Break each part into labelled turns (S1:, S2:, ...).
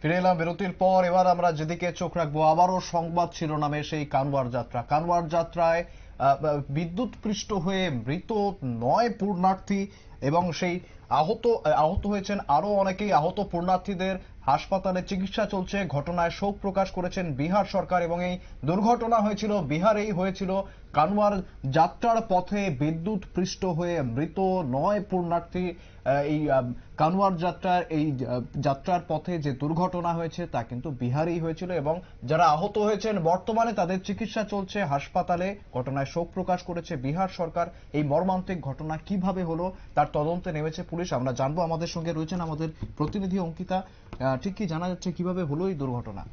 S1: ফিরে এলাম বিরতির পর এবার আমরা যেদিকে চোখ রাখব, আবারও সংবাদ শিরোনামে সেই কানওয়ার যাত্রা। কানওয়ার যাত্রায় বিদ্যুৎ পৃষ্ঠ হয়ে মৃত নয় পূর্ণার্থী এবং সেই আহত আহত হয়েছেন আরও অনেকেই। আহত পূর্ণার্থীদের হাসপাতালে চিকিৎসা চলছে। ঘটনায় শোক প্রকাশ করেছেন বিহার সরকার এবং এই দুর্ঘটনা হয়েছিল, বিহারেই হয়েছিল। কানওয়ার যাত্রার পথে বিদ্যুৎ পৃষ্ঠ হয়ে মৃত নয় পূর্ণার্থী এই কানওয়ার যাত্রার, এই যাত্রার পথে যে দুর্ঘটনা হয়েছে তা কিন্তু বিহারেই হয়েছিল এবং যারা আহত হয়েছেন বর্তমানে তাদের চিকিৎসা চলছে হাসপাতালে। ঘটনায় শোক প্রকাশ করেছে বিহার সরকার। এই মর্মান্তিক ঘটনা কীভাবে হলো তার তদন্তে নেমেছে পুলিশ। আমরা জানব আমাদের সঙ্গে রয়েছেন আমাদের প্রতিনিধি অঙ্কিতা। ঠিক কি জানা যাচ্ছে কীভাবে হলো এই দুর্ঘটনা?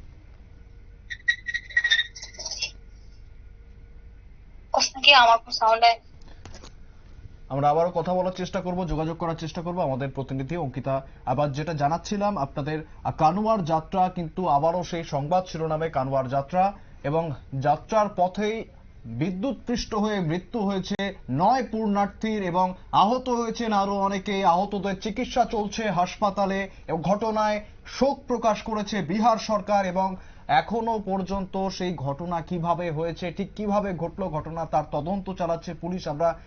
S2: আমার
S1: আবারও কথা বলার চেষ্টা করব যোগাযোগ করার চেষ্টা করব আমাদের প্রতিনিধি অঙ্কিতা। আবার যেটা জানাচ্ছিলাম আপনাদের আহ, কানওয়ার যাত্রা কিন্তু আবারও সেই সংবাদ শিরোনামে কানওয়ার যাত্রা এবং যাত্রার পথেই বিদ্যুৎ পৃষ্ঠ হয়ে মৃত্যু হয়েছে নয় পূর্ণার্থীর এবং আহত হয়েছেন আরও অনেকে। আহতদের চিকিৎসা চলছে হাসপাতালে। এবং ঘটনায় শোক প্রকাশ করেছে বিহার সরকার এবং এখনও পর্যন্ত সেই ঘটনা কীভাবে হয়েছে, ঠিক কীভাবে ঘটলো ঘটনা তার তদন্ত চালাচ্ছে পুলিশ। আমরা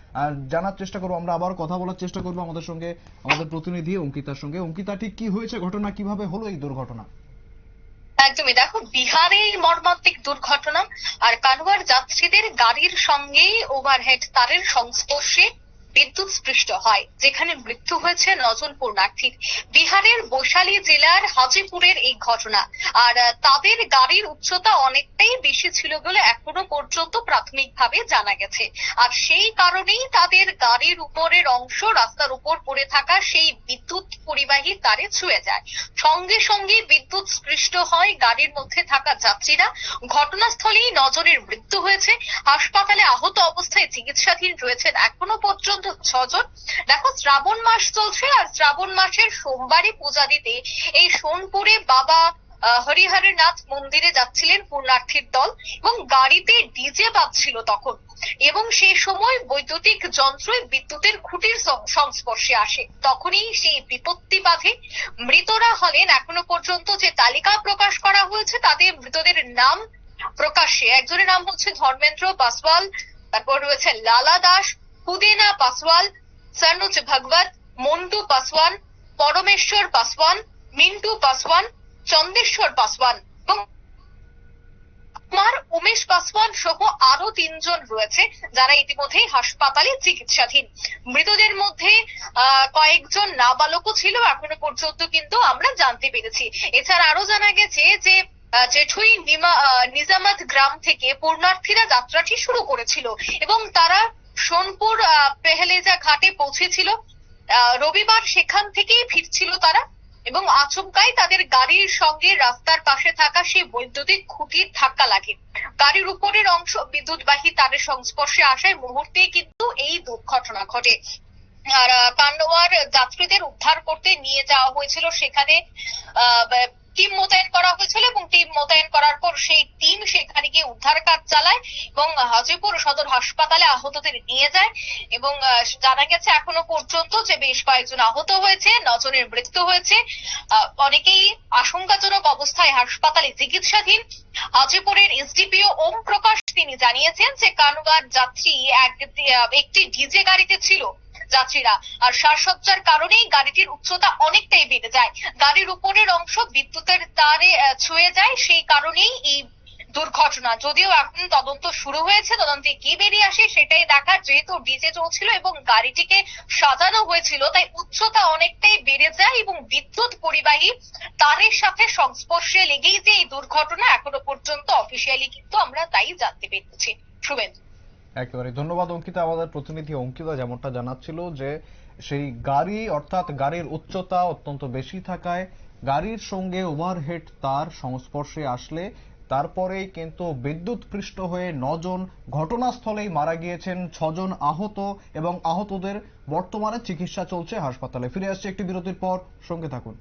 S1: জানার চেষ্টা করব। আমরা আবার কথা বলার চেষ্টা করব আমাদের সঙ্গে, আমাদের প্রতিনিধি অঙ্কিতার সঙ্গে। অঙ্কিতা, ঠিক কি হয়েছে? ঘটনা কীভাবে হলো এই দুর্ঘটনা?
S2: একদমই। দেখো বিহারে মর্মান্তিক দুর্ঘটনা আর কানওয়ার যাত্রীদের গাড়ির সঙ্গেই ওভারহেড তারের সংস্পর্শে বিদ্যুৎ স্পৃষ্ট হয়, যেখানে মৃত্যু হয়েছে নজন পূর্ণার্থীর বিহারের বৈশালী জেলার হাজিপুরের এই ঘটনা। আর তাদের গাড়ির উচ্চতা অনেকটাই বেশি ছিল বলে এখনও পর্যন্ত প্রাথমিকভাবে জানা গেছে। আর সেই কারণেই তাদের গাড়ির উপরের অংশ রাস্তার উপর পড়ে থাকা সেই বিদ্যুৎ পরিবাহী তারে ছুঁয়ে যায়। সঙ্গে সঙ্গে বিদ্যুৎ স্পৃষ্ট হয় গাড়ির মধ্যে থাকা যাত্রীরা। ঘটনাস্থলেই নজরের মৃত্যু হয়েছে। হাসপাতালে আহত অবস্থায় চিকিৎসাধীন রয়েছেন এখনও পর্যন্ত ছজন। দেখো শ্রাবণ মাস চলছে আর শ্রাবণ মাসের সোমবারে পূজা দিতে এই সোনপুরে বাবা আহ, হরিহরের নাথ মন্দিরে যাচ্ছিলেন পূর্ণার্থীর দল এবং গাড়িতে ডিজে বাজছিল তখন। এবং সেই সময় বৈদ্যুতিক যন্ত্রই বিদ্যুতের খুঁটির সংস্পর্শে আসে। তখনই সেই বিপত্তি বাধে। মৃতরা হলেন এখনও পর্যন্ত যে তালিকা প্রকাশ করা হয়েছে তাদের মৃতদের নাম প্রকাশ্যে। একজনের নাম হচ্ছে ধর্মেন্দ্র বাসওয়াল তারপর রয়েছে লালা দাস হুদেনা পাসওয়াল, সনুজ ভগবত, মন্টু পাসওয়ান, পরমেশ্বর পাসওয়ান, মিন্টু পাসওয়ান, চন্দেশ্বর পাসওয়ান কুমার উমেশ পাসওয়ান সহ আরও তিনজন রয়েছে যারা ইতিমধ্যেই হাসপাতালে চিকিৎসাধীন। মৃতদের মধ্যে কয়েকজন নাবালকও ছিল, এখনও পর্যন্ত কিন্তু আমরা জানতে পেরেছি। এছাড়া আরও জানা গেছে যে জেঠুই নিজামাত গ্রাম থেকে পূর্ণার্থীরা যাত্রাটি শুরু করেছিল এবং তারা সোনপুর পেহেলেজা ঘাটে পৌঁছেছিল। রবিবার সেখান থেকেই ফিরছিল তারা এবং আচমকাই তাদের গাড়ির সঙ্গে রাস্তার পাশে থাকা সেই বৈদ্যুতিক খুঁটির ধাক্কা লাগে। গাড়ির উপরের অংশ বিদ্যুৎবাহী তারের সংস্পর্শে আসায় মুহূর্তেই কিন্তু এই দুর্ঘটনা ঘটে। আর আহ, কান্নওয়ার যাত্রীদের উদ্ধার করতে নিয়ে যাওয়া হয়েছিল সেখানে টিম মোতায়েন করা হয়েছিল এবং টিম মোতায়েন করার পর সেই টিম সেখানে গিয়ে উদ্ধার কাজ চালায় এবং হাজিপুর সদর হাসপাতালে আহতদের নিয়ে যায় এবং জানা গেছে এখনও পর্যন্ত যে বেশ কয়েকজন আহত হয়েছে, নজনের মৃত্যু হয়েছে। অনেকেই আশঙ্কাজনক অবস্থায় হাসপাতালে চিকিৎসাধীন। হাজিপুরের এসডিপিও ওম প্রকাশ তিনি জানিয়েছেন যে কানুয়ার যাত্রী এক- একটি ডিজে গাড়িতে ছিল। যাত্রীরা। আর শ্বাসসজ্জার কারণেই গাড়িটির উচ্চতা অনেকটাই বেড়ে যায়। গাড়ির উপরের অংশ বিদ্যুতের তারে ছুঁয়ে যায়, সেই কারণেই এই দুর্ঘটনা। যদিও এখন তদন্ত শুরু হয়েছে, তদন্তে কি বেরিয়ে আসে সেটাই দেখার যেহেতু ডিজে চলছিল এবং গাড়িটিকে সাজানো হয়েছিল, তাই উচ্চতা অনেকটাই বেড়ে যায় এবং বিদ্যুৎ পরিবাহী তারের সাথে সংস্পর্শে লেগেই যে এই দুর্ঘটনা এখনও পর্যন্ত অফিসিয়ালি কিন্তু আমরা তাই জানতে পেরেছি। শুভেন্দু।
S1: একেবারে ধন্যবাদ, অঙ্কিতা। আমাদের প্রতিনিধি অঙ্কিতা যেমনটা জানাচ্ছিল যে সেই গাড়ি, অর্থাৎ গাড়ির উচ্চতা অত্যন্ত বেশি থাকায় গাড়ির সঙ্গে ওভারহেড তার সংস্পর্শে আসলে তারপরেই কিন্তু বিদ্যুৎ পৃষ্ঠ হয়ে নজন ঘটনাস্থলেই মারা গিয়েছেন ছজন আহত এবং আহতদের বর্তমানে চিকিৎসা চলছে হাসপাতালে। ফিরে আসছে একটি বিরতির পর। সঙ্গে থাকুন।